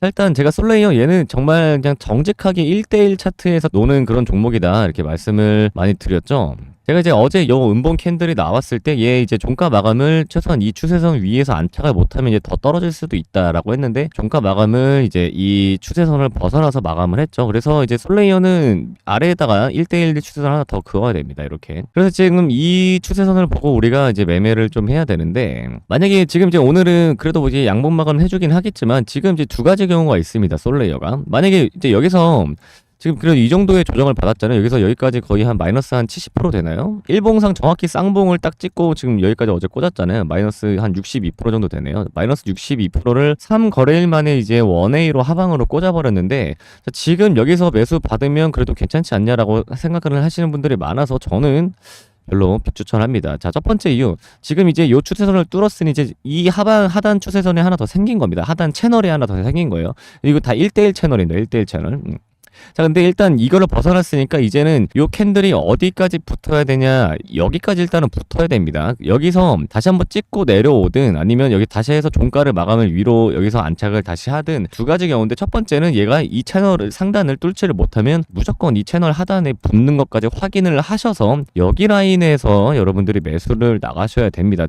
일단 제가 솔레이어 얘는 정말 그냥 정직하게 1대1 차트에서 노는 그런 종목이다 이렇게 말씀을 많이 드렸죠. 제가 이제 어제 요 음봉 캔들이 나왔을 때 얘 이제 종가 마감을 최소한 이 추세선 위에서 안착을 못하면 이제 더 떨어질 수도 있다라고 했는데 종가 마감을 이제 이 추세선을 벗어나서 마감을 했죠. 그래서 이제 솔레이어는 아래에다가 1대1 추세선 하나 더 그어야 됩니다. 이렇게. 그래서 지금 이 추세선을 보고 우리가 이제 매매를 좀 해야 되는데 만약에 지금 이제 오늘은 그래도 뭐 이제 양봉 마감을 해주긴 하겠지만 지금 이제 두 가지 경우가 있습니다. 솔레이어가 만약에 이제 여기서 지금 그래도 이 정도의 조정을 받았잖아요. 여기서 여기까지 거의 한 마이너스 한 70% 되나요? 일봉상 정확히 쌍봉을 딱 찍고 지금 여기까지 어제 꽂았잖아요. 마이너스 한 62% 정도 되네요. 마이너스 62%를 3거래일 만에 이제 원웨이로 하방으로 꽂아버렸는데 자, 지금 여기서 매수 받으면 그래도 괜찮지 않냐라고 생각을 하시는 분들이 많아서 저는 별로 비추천합니다. 자, 첫 번째 이유. 지금 이제 요 추세선을 뚫었으니 이제 이 하반, 하단 추세선에 하나 더 생긴 겁니다. 하단 채널에 하나 더 생긴 거예요. 이거 다 1대1 채널입니다. 1대1 채널. 음. 자, 근데 일단 이거를 벗어났으니까 이제는 요 캔들이 어디까지 붙어야 되냐, 여기까지 일단은 붙어야 됩니다. 여기서 다시 한번 찍고 내려오든 아니면 여기 다시 해서 종가를 마감을 위로 여기서 안착을 다시 하든 두 가지 경우인데 첫 번째는 얘가 이 채널을 상단을 뚫지를 못하면 무조건 이 채널 하단에 붙는 것까지 확인을 하셔서 여기 라인에서 여러분들이 매수를 나가셔야 됩니다.